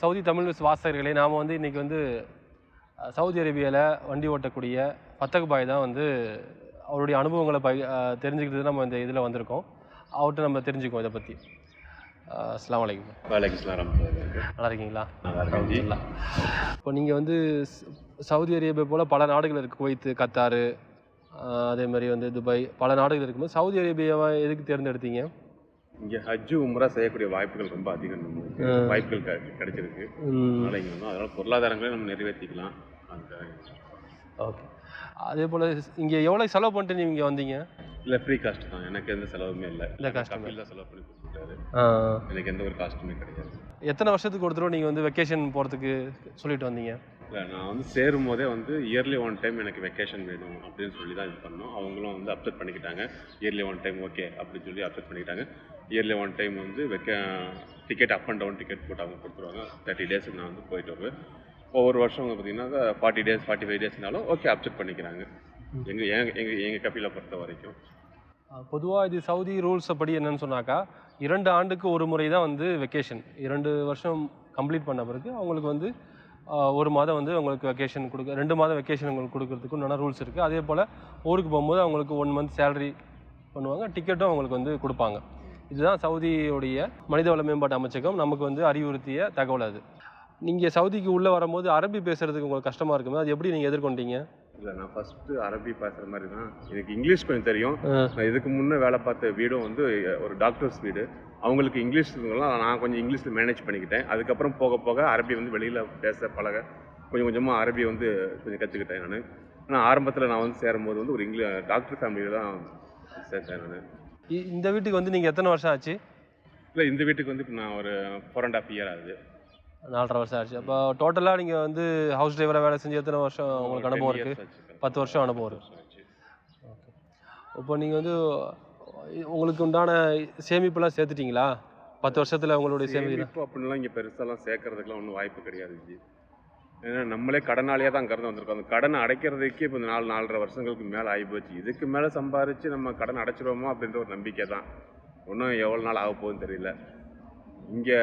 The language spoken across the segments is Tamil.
சவுதி தமிழ் நியூஸ் வாசகர்களே நாம் வந்து இன்றைக்கி வந்து சவுதி அரேபியாவில் வண்டி ஓட்டக்கூடிய ஃபத்தக் பாய் தான் வந்து அவருடைய அனுபவங்களை பை அஹ், தெரிஞ்சுக்கிட்டு நம்ம இந்த இதில் வந்திருக்கோம். அவர்கிட்ட நம்ம தெரிஞ்சுக்குவோம் இதை பற்றி அஸ்லாம் வலைக்கம் வலைக்கம் நல்லா இருக்கீங்களா இப்போ நீங்கள் வந்து சவுதி அரேபியா போல் பல நாடுகள் இருக்குது குவைத்து கத்தாரு அதே மாதிரி வந்து துபாய் பல நாடுகள் இருக்கும்போது சவுதி அரேபியாவை எதுக்கு தேர்ந்தெடுத்தீங்க? இங்கே ஹஜ்ஜு உம்ரா செய்யக்கூடிய வாய்ப்புகள் ரொம்ப அதிகம் நம்மளுக்கு. வாய்ப்புகள் கிடை- கிடைச்சிருக்கு. அதனால இங்கே வந்தோம் அதனால பொருளாதாரங்களை நம்ம நிறைவேற்றிக்கலாம் ஓகே. அதே போல் இங்கே எவ்வளோ செலவு பண்ணிட்டு நீங்கள் இங்கே வந்தீங்க? இல்லை ஃப்ரீ காஸ்ட் தான். எனக்கு எந்த செலவுமே இல்லை. காஸ்ட்டுமே கபில் தான் செலவு பண்ணி கொடுத்துட்டாரு ஆ. எனக்கு எந்த ஒரு காஸ்ட்டுமே கிடையாது. எத்தனை வருஷத்துக்கு ஒரு தடவை நீங்கள் வந்து வெக்கேஷன் போகிறதுக்கு சொல்லிட்டு வந்தீங்க? இல்லை நான் வந்து சேரும் போதே வந்து இயர்லி ஒன் டைம் எனக்கு வெக்கேஷன் வேணும் அப்படின்னு சொல்லி தான் இது பண்ணோம். அவங்களும் வந்து அப்செட் பண்ணிக்கிட்டாங்க. இயர்லி ஒன் டைம் ஓகே அப்படின்னு சொல்லி அப்செட் பண்ணிக்கிட்டாங்க. இயர்லி ஒன் டைம் வந்து வெக்க ticket up and down ticket போட்டு அவங்க கொடுத்துருவாங்க. தேர்ட்டி டேஸுக்கு நான் வந்து போயிட்டு வருவேன். ஒவ்வொரு வருஷம் பார்த்தீங்கன்னா ஃபார்ட்டி டேஸ் ஃபார்ட்டி ஃபைவ் டேஸ்னாலும் ஓகே அப்செட் பண்ணிக்கிறாங்க. எங்கள் எங்கள் எங்கள் எங்கள் கப்பியில் பொறுத்த வரைக்கும். பொதுவாக இது சவுதி ரூல்ஸை படி என்னன்னு சொன்னாக்கா இரண்டு ஆண்டுக்கு ஒரு முறை தான் வந்து வெக்கேஷன் இரண்டு வருஷம் கம்ப்ளீட் பண்ண பிறகு அவங்களுக்கு வந்து ஒரு மாதம் வந்து உங்களுக்கு வெக்கேஷன் கொடுக்க ரெண்டு மாதம் வெக்கேஷன் உங்களுக்கு கொடுக்கறதுக்கு உண்டான ரூல்ஸ் இருக்குது அதே போல் ஊருக்கு போகும்போது அவங்களுக்கு ஒன் மந்த் சேலரி பண்ணுவாங்க டிக்கெட்டும் அவங்களுக்கு வந்து கொடுப்பாங்க. இதுதான் சவுதியுடைய மனிதவள மேம்பாட்டு அமைச்சகம். நமக்கு வந்து அறிவுறுத்திய தகவல் அது. நீங்கள் சவுதிக்கு உள்ளே வரும்போது அரபி பேசுகிறதுக்கு உங்களுக்கு கஷ்டமாக இருக்குமே? அது எப்படி நீங்கள் எதிர்கொண்டீங்க? இல்லை நான் ஃபஸ்ட்டு அரபி பேசுகிற மாதிரி தான் எனக்கு இங்கிலீஷ் கொஞ்சம் தெரியும். நான் இதுக்கு முன்னே வேலை பார்த்த வீடும் வந்து ஒரு டாக்டர்ஸ் வீடு. அவங்களுக்கு இங்கிலீஷ் இருந்தவங்களாம் நான் கொஞ்சம் இங்கிலீஷில் மேனேஜ் பண்ணிக்கிட்டேன். அதுக்கப்புறம் போக போக அரபி வந்து வெளியில் பேச பழக கொஞ்சம் கொஞ்சமாக அரபி வந்து கொஞ்சம் கற்றுக்கிட்டேன் நான். ஆனால் ஆரம்பத்தில் நான் வந்து சேரும்போது வந்து ஒரு இங்கிலீஷ் டாக்டர் ஃபேமிலியில் தான் சேர்த்தேன் நான். இந்த வீட்டுக்கு வந்து நீங்கள் எத்தனை வருஷம் ஆச்சு? இல்லை இந்த வீட்டுக்கு வந்து இப்போ நான் ஒரு ஃபோர் அண்ட் ஆஃப் இயர் ஆகுது. நாலரை வருஷம் ஆச்சு. அப்போ டோட்டலாக நீங்கள் வந்து ஹவுஸ் டிரைவராக வேலை செஞ்சு எத்தனை வருஷம் உங்களுக்கு ஒரு 10 அனுபவம் இருக்குது. பத்து வருஷம் அனுபவம் பத்து இருக்கு. வருஷம் ஆச்சு. இப்போ நீங்கள் வந்து உங்களுக்கு உண்டான சேமிப்பெல்லாம் சேர்த்துட்டீங்களா? பத்து வருஷத்தில் உங்களுடைய சேமிப்பு அப்படின்லாம் இங்கே பெருசாலாம் சேர்க்கறதுக்குலாம் ஒன்றும் வாய்ப்பு கிடையாது ஜி. ஏன்னா நம்மளே கடனாளியாக தான் அங்கேருந்து வந்திருக்கோம். அந்த கடனை அடைக்கிறதுக்கே இப்போ நாலு நாலரை வருஷங்களுக்கு மேலே ஆகி போச்சு. இதுக்கு மேலே சம்பாரித்து நம்ம கடன் அடைச்சிருவோமோ அப்படின்ற ஒரு நம்பிக்கை தான். ஒன்றும் எவ்வளோ நாள் ஆக போகுதுன்னு தெரியல. இங்கே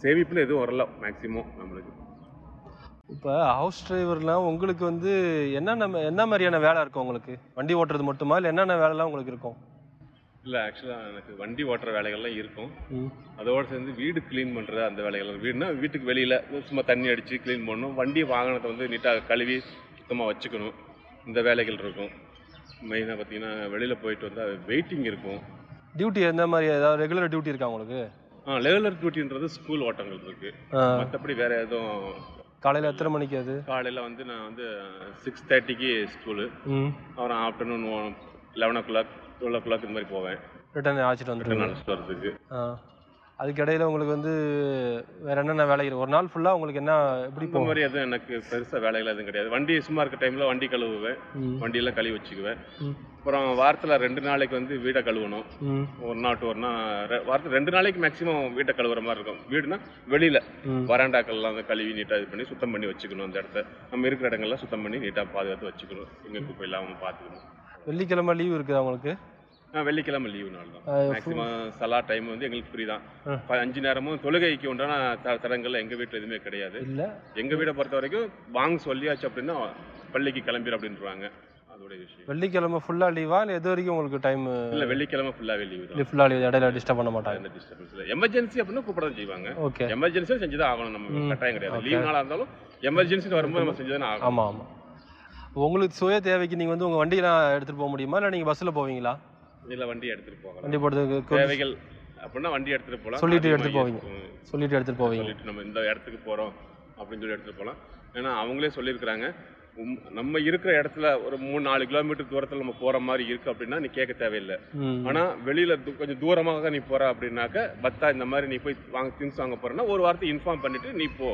சேமிப்புன்னு எதுவும் வரல மேக்ஸிமம் நம்மளுக்கு. இப்போ ஹவுஸ் டிரைவர்லாம் உங்களுக்கு வந்து என்னென்ன என்ன மாதிரியான வேலை இருக்கும் உங்களுக்கு? வண்டி ஓட்டுறது மட்டுமா? இல்லை என்னென்ன வேலைலாம் உங்களுக்கு இருக்கும்? இல்லை ஆக்சுவலாக எனக்கு வண்டி ஓட்டுற வேலைகள்லாம் இருக்கும். அதோடு சேர்ந்து வீடு க்ளீன் பண்ணுறது அந்த வேலைகள் வீடுனா வீட்டுக்கு வெளியில் சும்மா தண்ணி அடித்து க்ளீன் பண்ணணும். வண்டி வாகனத்தை வந்து நீட்டாக கழுவி சுத்தமாக வச்சுக்கணும். இந்த வேலைகள் இருக்கும். மெயினாக பார்த்தீங்கன்னா வெளியில் போயிட்டு வந்தால் வெயிட்டிங் இருக்கும். டியூட்டி எந்த மாதிரி ஏதாவது ரெகுலர் டியூட்டி இருக்கா உங்களுக்கு? ஆ ரெகுலர் டியூட்டின்றது ஸ்கூல் ஓட்டங்கள் இருக்குது மற்றபடி வேறு எதுவும் காலையில் எத்தனை மணிக்கு அது? காலையில் வந்து நான் வந்து சிக்ஸ் தேர்ட்டிக்கு ஸ்கூலு அப்புறம் afternoon eleven o'clock twelve o'clock இந்த மாதிரி போவேன். ரிட்டர்ன் அழைச்சிட்டு வந்துடுங்க அழைச்சிட்டு வரதுக்கு ஆ அதுக்கு இடையில உங்களுக்கு வந்து வேற என்னென்ன வேலை ஒரு நாள் ஃபுல்லாக உங்களுக்கு என்ன எப்படி போகும்? மாதிரி எதுவும் எனக்கு பெருசாக வேலைகள் எதுவும் கிடையாது. வண்டி சும்மா இருக்க டைமில் வண்டி கழுவுவேன். வண்டியெல்லாம் கழுவி வச்சுக்குவேன். அப்புறம் வாரத்தில் ரெண்டு நாளைக்கு வந்து வீடை கழுவணும். ஒரு நாள் டு ஒரு நாள் வாரத்தில் ரெண்டு நாளைக்கு மேக்ஸிமம் வீட்டை கழுவுற மாதிரி இருக்கும். வீடுனா வெளியில் வராண்டாக்கள்லாம் கழுவி நீட்டாக இது பண்ணி சுத்தம் பண்ணி வச்சுக்கணும் அந்த இடத்த. நம்ம இருக்கிற இடங்கள்லாம் சுத்தம் பண்ணி நீட்டாக பாதுகாத்து வச்சுக்கணும். எங்கே குப்பை இல்லாமல் பார்த்துக்கணும் வெள்ளிக்கிழமை லீவ் இருக்குதா உங்களுக்கு? நான் வெள்ளிக்கிழமை லீவு நாள் தான். மேக்ஸிமம் சலா டைம் வந்து எங்களுக்கு ஃப்ரீ தான். அஞ்சு நேரமும் தொழுகைக்கு உண்டான த தடங்கள் எங்கள் வீட்டில் எதுவுமே கிடையாது. இல்லை. எங்கள் வீடை பொறுத்த வரைக்கும் வாங்க சொல்லியாச்சு அப்படின்னா பள்ளிக்கு கிளம்பிடு அப்படின்றாங்க. வெள்ளிக்கிழமை ஃபுல்லாக லீவா இல்லை எது வரைக்கும் உங்களுக்கு டைம் இல்லை வெள்ளிக்கிழமை ஃபுல்லாகவே லீவு தான். ஃபுல்லாக லீவ் இடையில டிஸ்டர்ப் பண்ண மாட்டாங்க. எந்த டிஸ்டர்பன்ஸ் இல்லை. எமர்ஜென்சி அப்படின்னா கூப்பிட தான் செய்வாங்க. ஓகே எமர்ஜென்சியாக செஞ்சு தான் ஆகணும். நம்ம. கட்டாயம் கிடையாது. லீவ் நாளாக இருந்தாலும் எமர்ஜென்சி வரும்போது நம்ம செஞ்சு தானே ஆகணும். ஆமாம் ஆமாம் உங்களுக்கு சுய தேவைக்கு நீங்கள் வந்து உங்கள் வண்டியெலாம் எடுத்துகிட்டு போக முடியுமா? இல்லை நீங்கள் பஸ்ஸில் போவீங்களா? இல்லை வண்டி எடுத்துகிட்டு போகலாம். வண்டி போடுறதுக்கு தேவைகள் அப்படின்னா வண்டி எடுத்துகிட்டு போகலாம். சொல்லிட்டு அதிகமா எடுத்துட்டு போவீங்க. சொல்லிட்டு எடுத்துகிட்டு போவீங்க. சொல்லிட்டு நம்ம இந்த இடத்துக்கு போகிறோம் அப்படின்னு சொல்லி எடுத்துகிட்டு போகலாம். ஏன்னா அவங்களே சொல்லியிருக்கிறாங்க. நம்ம இருக்கிற இடத்துல ஒரு மூணு நாலு கிலோமீட்டர் தூரத்தில் நம்ம போகிற மாதிரி இருக்குது அப்படின்னா நீ கேட்க தேவையில்லை. ம். ஆனால் வெளியில் கொஞ்சம் தூரமாக நீ போகிற அப்படின்னாக்க பத்தா இந்த மாதிரி நீ போய் வாங்க திங்ஸ் வாங்க போகிறேன்னா ஒரு வாரத்தை இன்ஃபார்ம் பண்ணிட்டு நீ போ.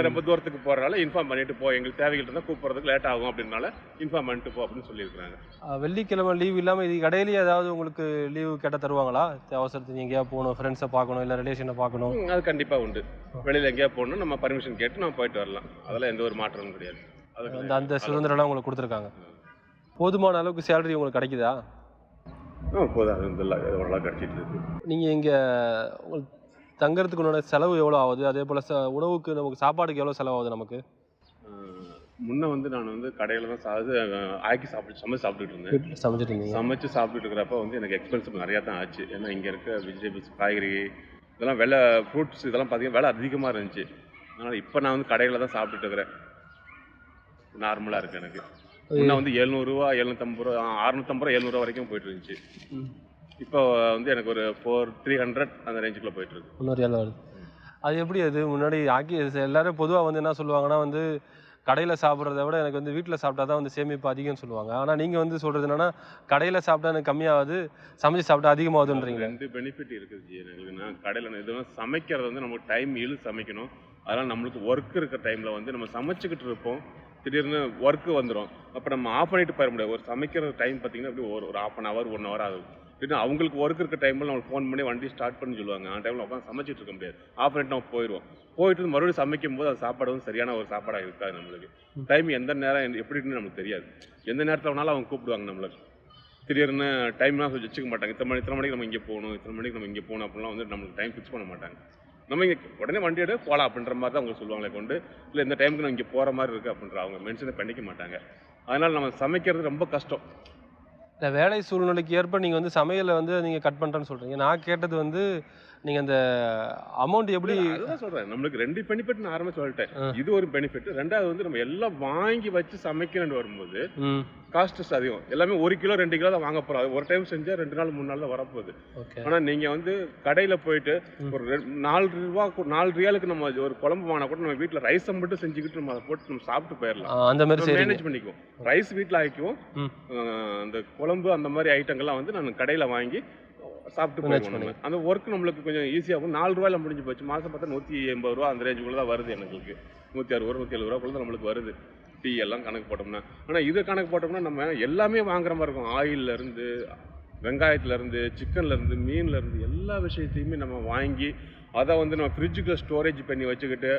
ரொம்ப தூரத்துக்கு போகிறனால இன்ஃபார்ம் பண்ணிட்டு போ. எங்களுக்கு தேவைகள் இருந்தால் கூப்பிட்றதுக்கு லேட் ஆகும் அப்படின்னால இன்ஃபார்ம் பண்ணிட்டு போ அப்படின்னு சொல்லியிருக்கிறாங்க. ஆ, வெள்ளிக்கிழமை லீவ் இல்லாமல் இது இடையிலேயே ஏதாவது உங்களுக்கு லீவு கேட்டால் தருவாங்களா? அவசரத்துக்கு எங்கேயா போகணும் ஃப்ரெண்ட்ஸை பார்க்கணும் இல்லை ரிலேஷனை பார்க்கணும்? அது கண்டிப்பாக உண்டு. வெளியில் எங்கேயா போகணும் நம்ம பர்மிஷன் கேட்டு நம்ம போயிட்டு வரலாம். அதெல்லாம் எந்த ஒரு மாற்றமும் கிடையாது. அந்த அந்த சுதந்திரம்லாம் உங்களுக்கு கொடுத்துருக்காங்க. போதுமான அளவுக்கு சேலரி உங்களுக்கு கிடைக்குதா? போதும். அது கிடச்சிட்டு இருக்கு. நீங்கள் இங்கே உங்களுக்கு தங்கறதுக்கு செலவு எவ்வளோ ஆகுது? அதே போல் ச உணவுக்கு நமக்கு சாப்பாடுக்கு எவ்வளோ செலவாகுது நமக்கு? முன்ன வந்து நான் வந்து கடையில் தான் சா- இது ஆஹ் ஆக்கி சாப்பிட்டு சமைச்சு சாப்பிட்டுட்டு இருந்தேன். சமைச்சிட்டு இருந்தீங்க? சமைச்சு சாப்பிட்டுட்டு இருக்கிறப்ப வந்து எனக்கு எக்ஸ்பென்சிவ் நிறையா தான் ஆச்சு. ஏன்னா இங்கே இருக்க வெஜிடபிள்ஸ் காய்கறி இதெல்லாம் விலை ஃப்ரூட்ஸ் இதெல்லாம் பார்த்தீங்கன்னா விலை அதிகமாக இருந்துச்சு. அதனால் இப்போ நான் வந்து கடையில் தான் சாப்பிட்டுட்டு இருக்கிறேன். நார்மலாக இருக்குது எனக்கு. முன்ன வந்து எழுநூறுவா எழுநூத்தம்பது ரூபா அறுநூத்தம்பது ரூபா எழுநூறுவா வரைக்கும் போயிட்டு இருந்துச்சு. இப்போ வந்து எனக்கு ஒரு ஃபோர் த்ரீ ஹண்ட்ரட் அந்த ரேஞ்சுக்குள்ளே போயிட்டு இருக்கு. முந்நூறு அது எப்படி அது? முன்னாடி ஆக்கி எல்லாரும் பொதுவாக வந்து என்ன சொல்லுவாங்கன்னா வந்து கடையில் சாப்பிட்றத விட எனக்கு வந்து வீட்டில் சாப்பிட்டா தான் வந்து சேமிப்பு அதிகம்னு சொல்லுவாங்க. ஆனால் நீங்கள் வந்து சொல்கிறது என்னன்னா கடையில் சாப்பிட்டா எனக்கு கம்மியாகுது சமைச்சு சாப்பிட்டா அதிகமாகுதுன்றீங்க. ரெண்டு பெனிஃபிட் இருக்குது ஜி எங்களுக்கு நான் கடையில் இது வந்து சமைக்கிறது வந்து நமக்கு டைம் இழு சமைக்கணும். அதனால் நம்மளுக்கு ஒர்க் இருக்கிற டைமில் வந்து நம்ம சமைச்சுக்கிட்டு இருப்போம். திடீர்னு ஒர்க்கு வந்துடும் அப்போ நம்ம ஆஃப் பண்ணிட்டு போயிட முடியாது. ஒரு சமைக்கிற டைம் பார்த்தீங்கன்னா அப்படி ஒரு ஒரு half an hour one hour ஆகும் திடீர்னு அவங்களுக்கு ஒர்க் இருக்க டைமில் நம்ம ஃபோன் பண்ணி வண்டி ஸ்டார்ட் பண்ணி சொல்லுவாங்க. அந்த டைமில் உட்காந்து சமைச்சிட்டு இருக்க முடியாது. ஆஃப் பண்ணிட்டு நம்ம போயிடுவோம். போயிட்டு மறுபடியும் சமைக்கும் போது அந்த சாப்பாடு வந்து சரியான ஒரு சாப்பாடாக இருக்காது நம்மளுக்கு. டைம் எந்த நேரம் எப்படின்னு நமக்கு தெரியாது. எந்த நேரத்தில் வேணாலும் அவங்க கூப்பிடுவாங்க நம்மளுக்கு திடீர்னு டைம்லாம் வச்சுக்க மாட்டாங்க. இத்தனை மணி இத்தனை மணிக்கு நம்ம இங்கே போகணும் இத்தனை மணிக்கு நம்ம இங்கே போகணும் அப்படிலாம் வந்து நம்மளுக்கு டைம் ஃபிக்ஸ் பண்ண மாட்டாங்க. நம்ம இங்கே உடனே வண்டி எடு போகலாம் அப்படின்ற மாதிரி தான் அவங்க சொல்லுவாங்களே கொண்டு இல்லை இந்த டைமுக்கு நம்ம இங்கே போகிற மாதிரி இருக்குது அப்படின்ற அவங்க மென்ஷனை பண்ணிக்க மாட்டாங்க. அதனால் நம்ம சமைக்கிறது ரொம்ப கஷ்டம். இல்லை வேலை சூழ்நிலைக்கு ஏற்ப நீங்கள் வந்து சமையலை வந்து நீங்கள் கட் பண்ணுறேன்னு சொல்கிறீங்க நான் கேட்டது வந்து நீங்கள் அந்த அமௌண்ட் எப்படி அதுதான் சொல்றேன். நம்மளுக்கு ரெண்டு பெனிஃபிட் நான் ஆரம்பி சொல்லிட்டேன். இது ஒரு பெனிஃபிட் ரெண்டாவது வந்து நம்ம எல்லாம் வாங்கி வச்சு சமைக்கணும்னு வரும்போது காஸ்ட் அதிகம். எல்லாமே ஒரு கிலோ ரெண்டு கிலோ தான் வாங்க போறோம். அது ஒரு டைம் செஞ்சா ரெண்டு நாள் மூணு நாள் தான் வரப்போகுது. ஆனா நீங்க வந்து கடையில போயிட்டு. ஒரு நாலு ரூபா நாலு ரியாலுக்கு நம்ம ஒரு குழம்பு வாங்கினா கூட நம்ம வீட்டுல ரைஸை மட்டும் செஞ்சுக்கிட்டு நம்ம அதை போட்டு நம்ம சாப்பிட்டு போயிடலாம். அந்த மாதிரி மேனேஜ் பண்ணிக்குவோம். ரைஸ் வீட்டில் ஆக்கிக்குவோம். அந்த குழம்பு அந்த மாதிரி ஐட்டங்கள்லாம் வந்து நான் கடையில் வாங்கி சாப்பிட்டு. அந்த ஒர்க் நம்மளுக்கு கொஞ்சம் ஈஸியாகும் நாலு ரூபாயில முடிஞ்சு போச்சு. மாதம் பார்த்தா நூற்றி எண்பது ரூபா அந்த ரேஞ்சுக்குள்ள தான் வருது எனக்கு நூற்றி அறுபது ரூபா நூற்றி எழுபது ரூபாக்குள்ள தான் நம்மளுக்கு வருது. டீ எல்லாம் கணக்கு போட்டோம்னா. ஆனால் இது கணக்கு போட்டோம்னா நம்ம எல்லாமே வாங்குற மாதிரி இருக்கும். ஆயில்ல இருந்து வெங்காயத்துல இருந்து சிக்கன்ல இருந்து மீன்ல இருந்து எல்லா விஷயத்தையுமே நம்ம வாங்கி அதை வந்து நம்ம ஃப்ரிட்ஜுக்குள்ள ஸ்டோரேஜ் பண்ணி வச்சுக்கிட்டு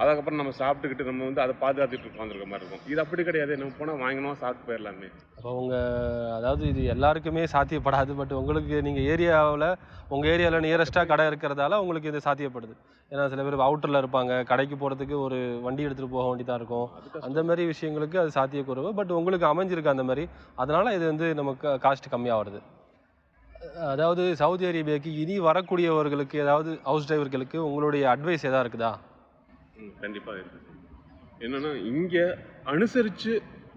அதுக்கப்புறம் நம்ம சாப்பிட்டுக்கிட்டு நம்ம வந்து அதை பாதுகாத்துட்டு உட்காந்துருக்க மாதிரி இருக்கும். இது அப்படி கிடையாது. நம்ம போனால் வாங்கினோம் சாப்பிட்டு போயிடலாமே. அப்போ உங்கள் அதாவது இது எல்லாருக்குமே சாத்தியப்படாது. பட் உங்களுக்கு நீங்கள் ஏரியாவில் உங்கள் ஏரியாவில் நியரஸ்ட்டாக கடை இருக்கிறதால உங்களுக்கு இது சாத்தியப்படுது. ஏன்னா சில பேர் அவுட்டரில் இருப்பாங்க. கடைக்கு போகிறதுக்கு ஒரு வண்டி எடுத்துகிட்டு போக வேண்டியதாக இருக்கும். அந்த மாதிரி விஷயங்களுக்கு அது சாத்தியக்குறைவு. பட் உங்களுக்கு அமைஞ்சிருக்கு அந்த மாதிரி. அதனால் இது வந்து நமக்கு காஸ்ட் கம்மியாக வருது அதாவது சவுதி அரேபியாவுக்கு இனி வரக்கூடியவர்களுக்கு ஏதாவது ஹவுஸ் டிரைவர்களுக்கு உங்களுடைய அட்வைஸ் எதாவது இருக்குதா? ம், இருக்குது என்னென்னா இங்கே அனுசரித்து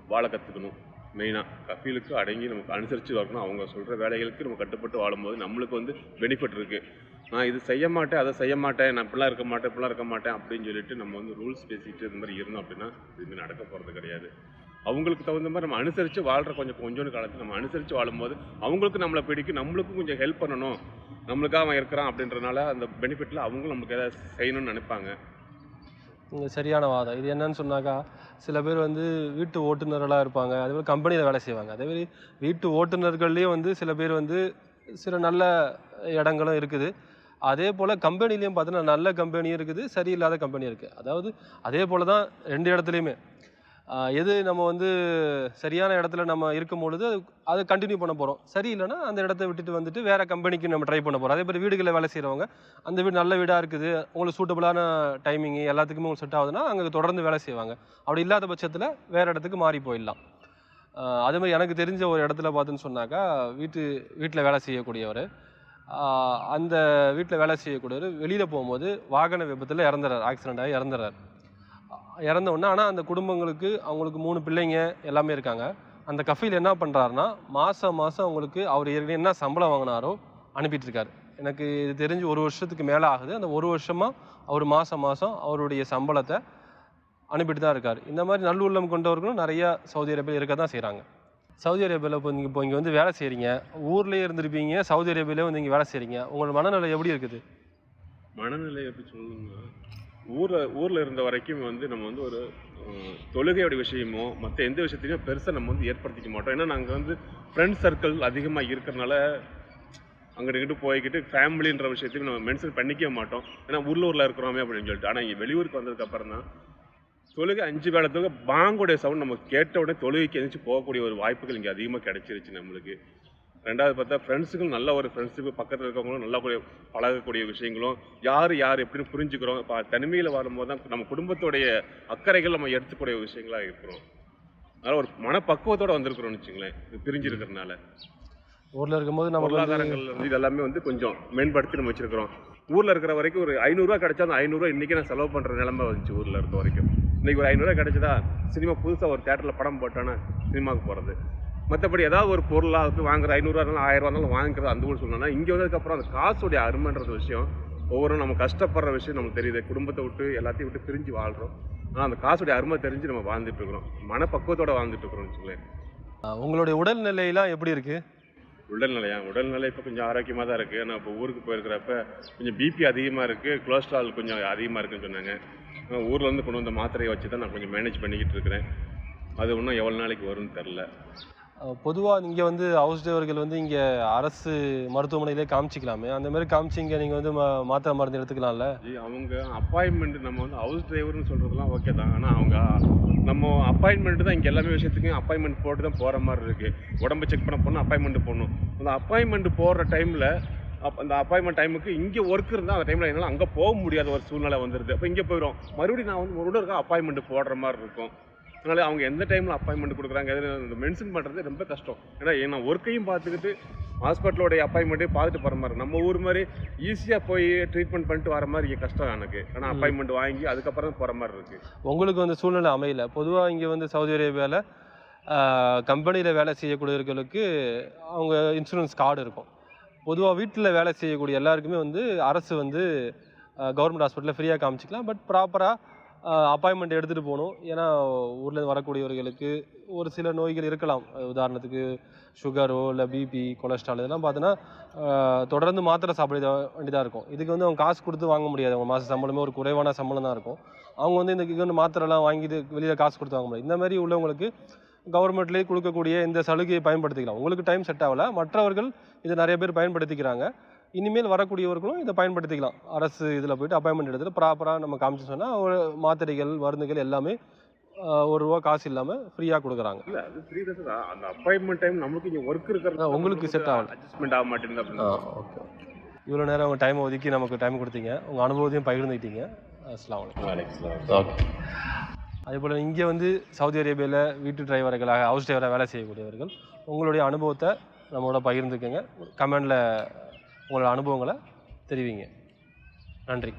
வாழ கற்றுக்கணும் மெயினாக கஃபீலுக்கு அடங்கி நமக்கு அனுசரித்து வரணும் அவங்க சொல்கிற வேலைகளுக்கு நம்ம கட்டுப்பட்டு வாழும்போது நம்மளுக்கு வந்து பெனிஃபிட் இருக்குது நான் இது செய்ய மாட்டேன் அதை செய்ய மாட்டேன் நான் இப்படிலாம் இருக்க மாட்டேன் இப்படிலாம் இருக்க மாட்டேன் அப்படின்னு சொல்லிட்டு நம்ம வந்து ரூல்ஸ் பேசிட்டு இந்த மாதிரி இருந்தோம் அப்படின்னா இதுமாதிரி நடக்க போகிறது கிடையாது. அவங்களுக்கு தகுந்த மாதிரி நம்ம அனுசரித்து வாழ்கிற கொஞ்சம் கொஞ்சோண்டு காலத்தில் நம்ம அனுசரித்து வாழும்போது அவங்களுக்கு நம்மளை பிடிக்கும் நம்மளுக்கும் கொஞ்சம் ஹெல்ப் பண்ணணும். நம்மளுக்காக அவன் இருக்கிறான் அப்படின்றனால அந்த பெனிஃபிட்டில் அவங்களும் நம்மளுக்கு ஏதாவது செய்யணும்னு நினைப்பாங்க. சரியான வாதம். இது என்னன்னு சொன்னாக்கா சில பேர் வந்து வீட்டு ஓட்டுநர்களாக இருப்பாங்க. அதேமாதிரி கம்பெனியில் வேலை செய்வாங்க. அதே மாதிரி வீட்டு ஓட்டுநர்கள்லேயும் வந்து சில பேர் வந்து சில நல்ல இடங்களும் இருக்குது. அதே போல் கம்பெனிலையும் பார்த்தீங்கன்னா நல்ல கம்பெனியும் இருக்குது சரியில்லாத கம்பெனியும் இருக்குது அதாவது அதே போல் தான் ரெண்டு இடத்துலையுமே. எது நம்ம வந்து சரியான இடத்துல நம்ம இருக்கும் பொழுது அது அதை கண்டினியூ பண்ண போகிறோம் சரியில்லைன்னா அந்த இடத்த விட்டுட்டு வந்துட்டு வேறு கம்பெனிக்கு நம்ம ட்ரை பண்ண போகிறோம் அதே மாதிரி வீடுகளில் வேலை செய்கிறவங்க அந்த வீடு நல்ல வீடாக இருக்குது உங்களுக்கு சூட்டபுளான டைமிங் எல்லாத்துக்குமே உங்களுக்கு செட் ஆகுதுன்னா அங்கே தொடர்ந்து வேலை செய்வாங்க. அப்படி இல்லாத பட்சத்தில் வேறு இடத்துக்கு மாறி போயிடலாம். ஆஹ் அதே மாதிரி எனக்கு தெரிஞ்ச ஒரு இடத்துல பார்த்துன்னு சொன்னாக்கா வீட்டு வீட்டில் வேலை செய்யக்கூடியவர் அந்த வீட்டில் வேலை செய்யக்கூடியவர் வெளியில் போகும்போது வாகன விபத்தில் இறந்துறார் ஆக்சிடென்ட் ஆகி இறந்துறார். இறந்தவொடனே ஆனால் அந்த குடும்பங்களுக்கு அவங்களுக்கு மூணு பிள்ளைங்க எல்லாமே இருக்காங்க. அந்த கஃபீல் என்ன பண்ணுறாருன்னா மாதம் மாதம் அவங்களுக்கு அவர் ஏற்கனவே என்ன சம்பளம் வாங்கினாரோ அனுப்பிட்டு இருக்காரு எனக்கு இது தெரிஞ்சு ஒரு வருஷத்துக்கு மேலே ஆகுது. அந்த ஒரு வருஷமாக அவர் மாதம் மாதம் அவருடைய சம்பளத்தை அனுப்பிட்டு தான் இருக்கார். இந்த மாதிரி நல்லுள்ளம் கொண்டவர்களும் நிறைய சவுதி அரேபியா இருக்க தான் செய்கிறாங்க சவுதி அரேபியாவில் இப்போ நீங்கள் இப்போ இங்கே வந்து வேலை செய்கிறீங்க ஊர்லேயே இருந்திருப்பீங்க சவுதி அரேபியாவிலே வந்து இங்கே வேலை செய்கிறீங்க உங்களோட மனநிலை எப்படி இருக்குது? மனநிலை எப்படி சொல்லுங்க ஊரில் ஊரில் இருந்த வரைக்கும் வந்து நம்ம வந்து ஒரு தொழுகையோட விஷயமோ மற்ற எந்த விஷயத்தையும் பெருசாக நம்ம வந்து ஏற்படுத்திக்க மாட்டோம். ஏன்னா நாங்கள் வந்து ஃப்ரெண்ட்ஸ் சர்க்கிள் அதிகமாக இருக்கிறனால அங்கிட்டு இங்கிட்டு போய்கிட்டு ஃபேமிலின்ற விஷயத்தையும் நம்ம மென்ஷன் பண்ணிக்கவே மாட்டோம். ஏன்னா உள்ளூரில் இருக்கிறோமே அப்படின்னு சொல்லிட்டு. ஆனால் இங்கே வெளியூருக்கு வந்ததுக்கப்புறம் தான் தொழுகை அஞ்சு வேலை தொழுகை பாங்குடைய சவுண்ட் நம்ம கேட்ட உடனே தொழுகைக்கு எந்திரிச்சு போகக்கூடிய ஒரு வாய்ப்புகள் இங்கே அதிகமாக கிடைச்சிருச்சு நம்மளுக்கு. ரெண்டாவது பார்த்தா ஃப்ரெண்ட்ஸுக்கும் நல்ல ஒரு ஃப்ரெண்ட்ஸுக்கு பக்கத்தில் இருக்கவங்களும் நல்ல கூடிய பழகக்கூடிய விஷயங்களும் யார் யார் எப்படின்னு புரிஞ்சுக்கிறோம். இப்போ தனிமையில் வரும்போது தான் நம்ம குடும்பத்தோடைய அக்கறைகள் நம்ம எடுத்துக்கூடிய விஷயங்களாக இருக்கிறோம். அதனால் ஒரு மனப்பக்குவத்தோட வந்திருக்கிறோம்னு வச்சுங்களேன் இது பிரிஞ்சிருக்கிறதுனால. ஊரில் இருக்கும்போது வந்து பொருளாதாரங்கள் வந்து இது எல்லாமே வந்து கொஞ்சம் மேம்படுத்தி நம்ம வச்சிருக்கிறோம். ஊரில் இருக்கிற வரைக்கும் ஒரு ஐநூறுரூவா கிடைச்சா அந்த ஐநூறுரூவா இன்றைக்கி நான் செலவு பண்ணுற நிலமை வந்துச்சு ஊரில் இருக்க வரைக்கும். இன்றைக்கி ஒரு ஐநூறுரூவா கிடைச்சதா சினிமா புதுசாக ஒரு தேட்டரில் படம் போட்டோன்னா சினிமாவுக்கு போகிறது மற்றபடி ஏதாவது ஒரு பொருளாக வந்து வாங்குற ஐநூறுரூவா இருந்தாலும் ஆயிரம் இருந்தாலும் வாங்கிக்கிறது அந்த ஊர் சொல்லணும்னா இங்கே வந்ததுக்கப்புறம் அந்த காசுடைய அருமைன்றது விஷயம் ஒவ்வொரு நம்ம கஷ்டப்படுற விஷயம் நமக்கு தெரியுது. குடும்பத்தை விட்டு எல்லாத்தையும் விட்டு பிரிஞ்சு வாழ்கிறோம் ஆனால் அந்த காசுடைய அருமை தெரிஞ்சு நம்ம வாழ்ந்துட்டு இருக்கிறோம். மனப்பக்குவத்தோட வாழ்ந்துட்டு இருக்கிறோம்னு வச்சுக்கோங்களேன். ஆஹ் உங்களுடைய உடல்நிலையெல்லாம் எப்படி இருக்குது உடல்நிலையா? உடல்நிலை இப்போ கொஞ்சம் ஆரோக்கியமாக தான் இருக்குது நான் இப்போ ஊருக்கு போயிருக்கிறப்ப கொஞ்சம் பிபி அதிகமாக இருக்குது கொலஸ்ட்ரால் கொஞ்சம் அதிகமாக இருக்குன்னு சொன்னாங்க. ஊர்ல இருந்து கொண்டு வந்த மாத்திரையை வச்சு தான் நான் கொஞ்சம் மேனேஜ் பண்ணிக்கிட்டு இருக்கிறேன். அது இன்னும் எவ்வளோ நாளைக்கு வரும்னு தெரில பொதுவாக இங்கே வந்து ஹவுஸ் டிரைவர்கள் வந்து இங்கே அரசு மருத்துவமனையிலே காமிச்சிக்கலாமே. அந்த மாதிரி காமிச்சு இங்கே நீங்கள் வந்து மா மாத்திரை மருந்து எடுத்துக்கலாம்ல? அவங்க அப்பாயின்மெண்ட் நம்ம வந்து ஹவுஸ் டிரைவர்னு சொல்கிறதுலாம் ஓகே தான். ஆனால் அவங்க நம்ம அப்பாயின்மெண்ட் தான் இங்கே எல்லாமே விஷயத்துக்கும் அப்பாயின்மெண்ட் போட்டு தான் போகிற மாதிரி இருக்குது உடம்பு செக் பண்ண போனால் அப்பாயின்மெண்ட் போடணும். அந்த அப்பாயின்மெண்ட் போடுற டைமில் அப் அந்த அப்பாயின்மெண்ட் டைமுக்கு இங்கே ஒர்க் இருந்தால் அந்த டைமில் என்னால் அங்கே போக முடியாத ஒரு சூழ்நிலை வந்துடுது அப்போ இங்கே போயிடும் மறுபடியும் நான் வந்து ஒரு அப்பாயின்மெண்ட் போடுற மாதிரி இருக்கும். அதனால அவங்க எந்த டைமில் அப்பாயின்மெண்ட் கொடுக்குறாங்க அது மென்ஷன் பண்ணுறது ரொம்ப கஷ்டம். ஏன்னா நான் ஒர்க்கையும் பார்த்துக்கிட்டு ஹாஸ்பிட்டலோடைய அப்பாயின்மெண்ட்டையும் பார்த்துட்டு போகிற மாதிரி நம்ம ஊர் மாதிரி ஈஸியாக போய் ட்ரீட்மெண்ட் பண்ணிட்டு வர மாதிரி இங்கே கஷ்டம் எனக்கு. ஆனால் அப்பாயின்மெண்ட் வாங்கி அதுக்கப்புறம் தான் போகிற மாதிரி இருக்குது உங்களுக்கு வந்து சூழ்நிலை அமையல. பொதுவாக இங்கே வந்து சவுதி அரேபியாவில் கம்பெனியில் வேலை செய்யக்கூடியவர்களுக்கு அவங்க இன்சூரன்ஸ் கார்டு இருக்கும். பொதுவாக வீட்டில் வேலை செய்யக்கூடிய எல்லாருக்குமே வந்து அரசு வந்து கவர்மெண்ட் ஹாஸ்பிட்டலில் ஃப்ரீயாக காமிச்சிக்கலாம். பட் ப்ராப்பராக அப்பாயின்மெண்ட் எடுத்துகிட்டு போகணும். ஏன்னா ஊரில் வரக்கூடியவர்களுக்கு ஒரு சில நோய்கள் இருக்கலாம். உதாரணத்துக்கு சுகரோ இல்லை பிபி கொலஸ்ட்ரால் இதெல்லாம் பார்த்தோன்னா தொடர்ந்து மாத்திரை சாப்பிட வேண்டியதாக இருக்கும். இதுக்கு வந்து அவங்க காசு கொடுத்து வாங்க முடியாது. அவங்க மாத சம்பளமே ஒரு குறைவான சம்பளம் தான் இருக்கும். அவங்க வந்து இந்த இது வந்து மாத்திரைலாம் வாங்கிட்டு வெளியில் காசு கொடுத்து வாங்க முடியாது. இந்த மாதிரி உள்ளவங்களுக்கு கவர்மெண்ட்லேயே கொடுக்கக்கூடிய இந்த சலுகையை பயன்படுத்திக்கலாம். உங்களுக்கு டைம் செட் ஆகல. மற்றவர்கள் இதை நிறைய பேர் பயன்படுத்திக்கிறாங்க. இனிமேல் வரக்கூடியவர்களும் இதை பயன்படுத்திக்கலாம். அரசு இதில் போயிட்டு அப்பாயின்மெண்ட் எடுத்துட்டு ப்ராப்பராக நம்ம காமிச்சு சொன்னால் மாத்திரைகள் மருந்துகள் எல்லாமே ஒரு ரூபா காசு இல்லாமல் ஃப்ரீயாக கொடுக்குறாங்க. இல்லை அது ஃப்ரீ தான். அந்த அப்பாயின்மெண்ட் டைம் நமக்கு இங்கே ஒர்க் இருக்கிறது உங்களுக்கு set ஆகல. அட்ஜஸ்ட்மெண்ட் ஆக மாட்டேங்குது அப்படின்னு. ஓகே இவ்வளோ நேரம் உங்கள் டைமை ஒதுக்கி நமக்கு டைம் கொடுத்தீங்க. உங்கள் அனுபவத்தையும் பகிர்ந்துக்கிட்டீங்க அஸ்லாம் வலைக்கம் ஓகே அதே போல் இங்கே வந்து சவுதி அரேபியாவில் வீட்டு டிரைவர்களாக ஹவுஸ் டிரைவராக வேலை செய்யக்கூடியவர்கள் உங்களுடைய அனுபவத்தை நம்மளோட பகிர்ந்துக்கங்க. கமெண்டில் உங்களோட அனுபவங்களை தெரிவிங்க. நன்றி.